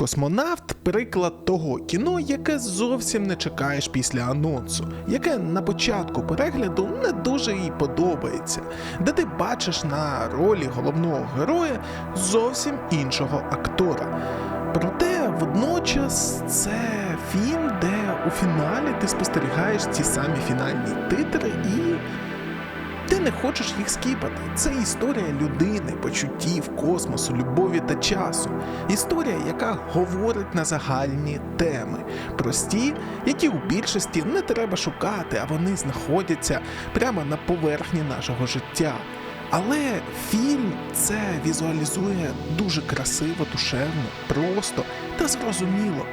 Космонавт приклад того кіно, яке зовсім не чекаєш після анонсу, яке на початку перегляду не дуже і подобається, де ти бачиш на ролі головного героя зовсім іншого актора. Проте водночас це фільм, де у фіналі ти спостерігаєш ті самі фінальні титри і не хочеш їх скіпати. Це історія людини, почуттів, космосу, любові та часу. Історія, яка говорить на загальні теми, прості, які у більшості не треба шукати, а вони знаходяться прямо на поверхні нашого життя. Але фільм це візуалізує дуже красиво, душевно, просто та зрозуміло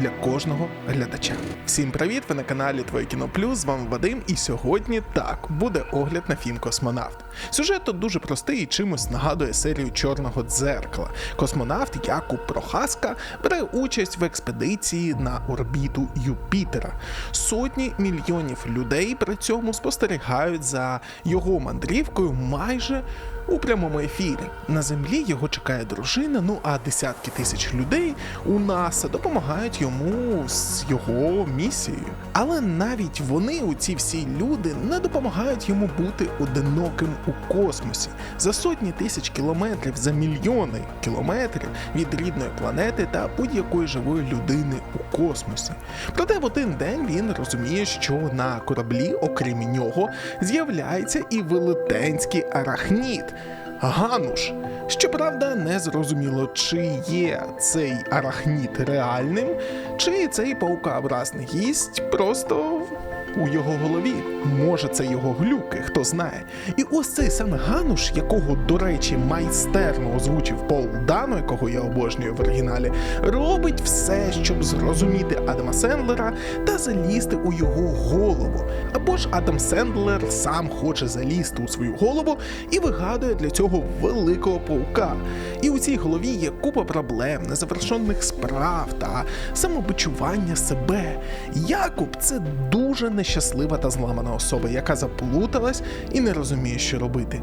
для кожного глядача. Всім привіт! Ви на каналі Твоє кіно Плюс. З вами Вадим, і сьогодні так буде огляд на фільм Космонавт. Сюжет тут дуже простий і чимось нагадує серію Чорного дзеркала. Космонавт Якуб Прохаска бере участь в експедиції на орбіту Юпітера. Сотні мільйонів людей при цьому спостерігають за його мандрівкою майже у прямому ефірі. На землі його чекає дружина, ну а десятки тисяч людей у НАСА допомагають йому з його місією. Але навіть вони, у ці всі люди, не допомагають йому бути одиноким у космосі за сотні тисяч кілометрів, за мільйони кілометрів від рідної планети та будь-якої живої людини у космосі. Проте в один день він розуміє, що на кораблі, окрім нього, з'являється і велетенський Гануш. Щоправда, не зрозуміло, чи є цей арахніт реальним, чи цей паукообразний гість просто у його голові. Може, це його глюки, хто знає. І ось цей саме Гануш, якого, до речі, майстерно озвучив Пол Дано, якого я обожнюю в оригіналі, робить все, щоб зрозуміти Адама Сендлера та залізти у його голову. Або ж Адам Сендлер сам хоче залізти у свою голову і вигадує для цього великого паука. І у цій голові є купа проблем, незавершених справ та самобичування себе. Якуб це дуже нещаслива та зламана особа, яка заплуталась і не розуміє, що робити.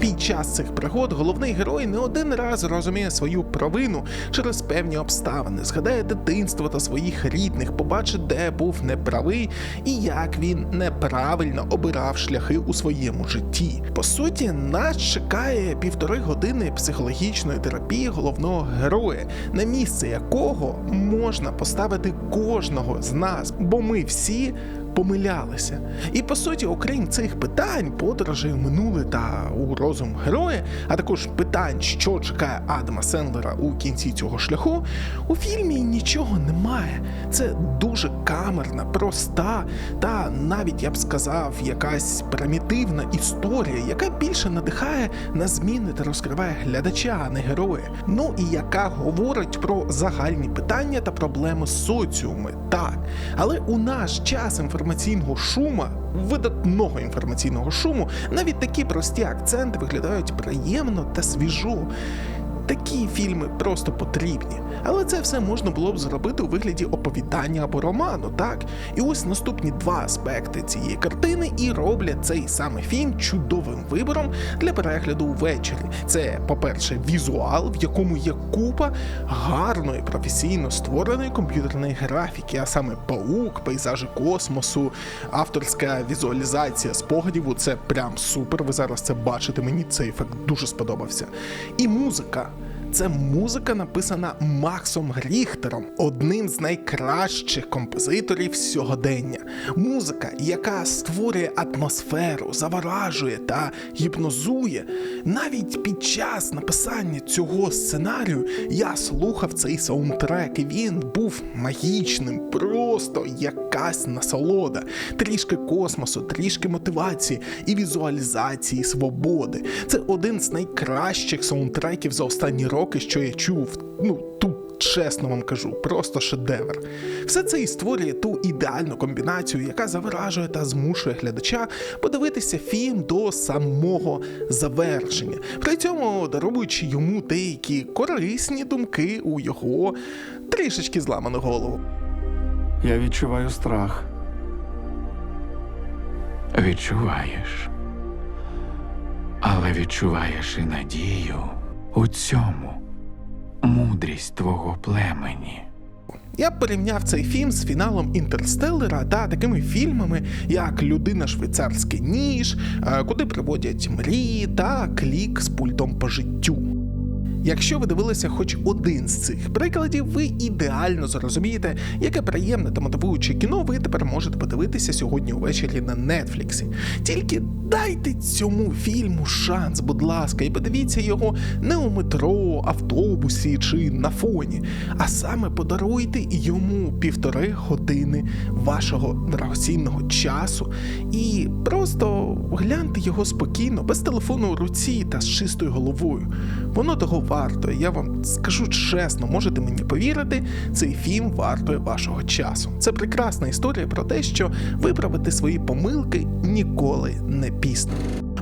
Під час цих пригод головний герой не один раз розуміє свою провину через певні обставини, згадає дитинство та своїх рідних, побачить, де був неправий і як він неправильно обирав шляхи у своєму житті. По суті, нас чекає півтори години психологічної терапії головного героя, на місце якого можна поставити кожного з нас, бо ми всі помилялися. І по суті, окрім цих питань, подорожей в минуле та у розум героя, а також питань, що чекає Адама Сендлера у кінці цього шляху, у фільмі нічого немає. Це дуже камерна, проста та навіть я б сказав, якась примітивна історія, яка більше надихає на зміни та розкриває глядача, а не героя. Ну і яка говорить про загальні питання та проблеми з соціуми. Так, але у наш час інформаційного шума, видатного інформаційного шуму, навіть такі прості акценти виглядають приємно та свіжо. Такі фільми просто потрібні, але це все можна було б зробити у вигляді оповідання або роману, так? І ось наступні два аспекти цієї картини і роблять цей саме фільм чудовим вибором для перегляду ввечері. Це, по-перше, візуал, в якому є купа гарної професійно створеної комп'ютерної графіки, а саме паук, пейзажі космосу, авторська візуалізація спогадів. Це прям супер. Ви зараз це бачите. Мені цей ефект дуже сподобався. І музика. Це музика написана Максом Ріхтером, одним з найкращих композиторів сьогодення. Музика, яка створює атмосферу, заворажує та гіпнозує. Навіть під час написання цього сценарію я слухав цей саундтрек, і він був магічним, просто якась насолода, трішки космосу, трішки мотивації і візуалізації свободи. Це один з найкращих саундтреків за останні роки, що я чув. Ну, тут чесно вам кажу, просто шедевр. Все це і створює ту ідеальну комбінацію, яка заворажує та змушує глядача подивитися фільм до самого завершення, при цьому даруючи йому деякі корисні думки у його трішечки зламану голову. Я відчуваю страх. Відчуваєш. Але відчуваєш і надію у цьому мудрість твого племені. Я б порівняв цей фільм з фіналом Інтерстеллера та такими фільмами, як Людина швейцарський ніж, е, куди приводять мрії та клік з пультом по життю. Якщо ви дивилися хоч один з цих прикладів, ви ідеально зрозумієте, яке приємне та мотивуюче кіно ви тепер можете подивитися сьогодні увечері на Нетфліксі. Тільки дайте цьому фільму шанс, будь ласка, і подивіться його не у метро, автобусі чи на фоні, а саме подаруйте йому півтори години вашого драгоцінного часу і просто гляньте його спокійно, без телефону у руці та з чистою головою. Воно того варто. Я вам скажу чесно, можете мені повірити, цей фільм вартує вашого часу. Це прекрасна історія про те, що виправити свої помилки ніколи не пізно.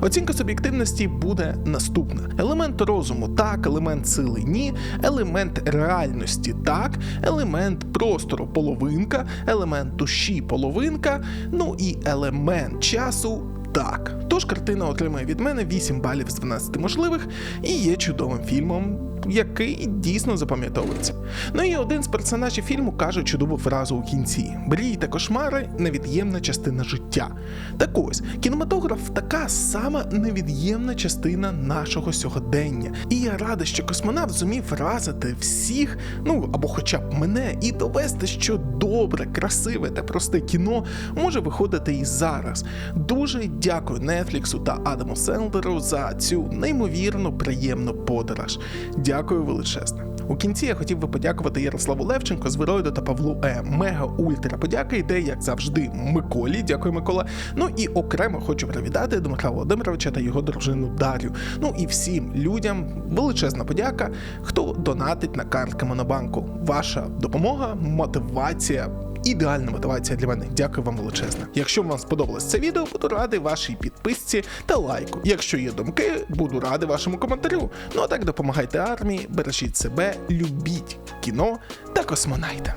Оцінка суб'єктивності буде наступна: елемент розуму так, елемент сили ні, елемент реальності так, елемент простору половинка, елемент душі половинка, ну і елемент часу так. Тож картина отримає від мене 8 балів з 12 можливих і є чудовим фільмом, який дійсно запам'ятовується. Ну і один з персонажів фільму каже чудову фразу у кінці: мрії та кошмари невід'ємна частина життя. Так ось, кінематограф така сама невід'ємна частина нашого сьогодення. І я радий, що космонавт зумів вразити всіх, ну або хоча б мене, і довести, що добре, красиве та просте кіно може виходити і зараз. Дуже дякую Нетфліксу та Адаму Сендлеру за цю неймовірно приємну подорож. Дякую величезне. У кінці я хотів би подякувати Ярославу Левченко, Звироїду та Павлу Е. Мега ультра подяка йде, як завжди, Миколі. Дякую, Микола. Ну і окремо хочу привітати Дмитра Володимировича та його дружину Дар'ю. Ну і всім людям величезна подяка, хто донатить на картки Монобанку. Ваша допомога, мотивація. Ідеальна мотивація для мене. Дякую вам величезне. Якщо вам сподобалось це відео, буду радий вашій підписці та лайку. Якщо є думки, буду радий вашому коментарю. Ну а так допомагайте армії, бережіть себе, любіть кіно та космонавта.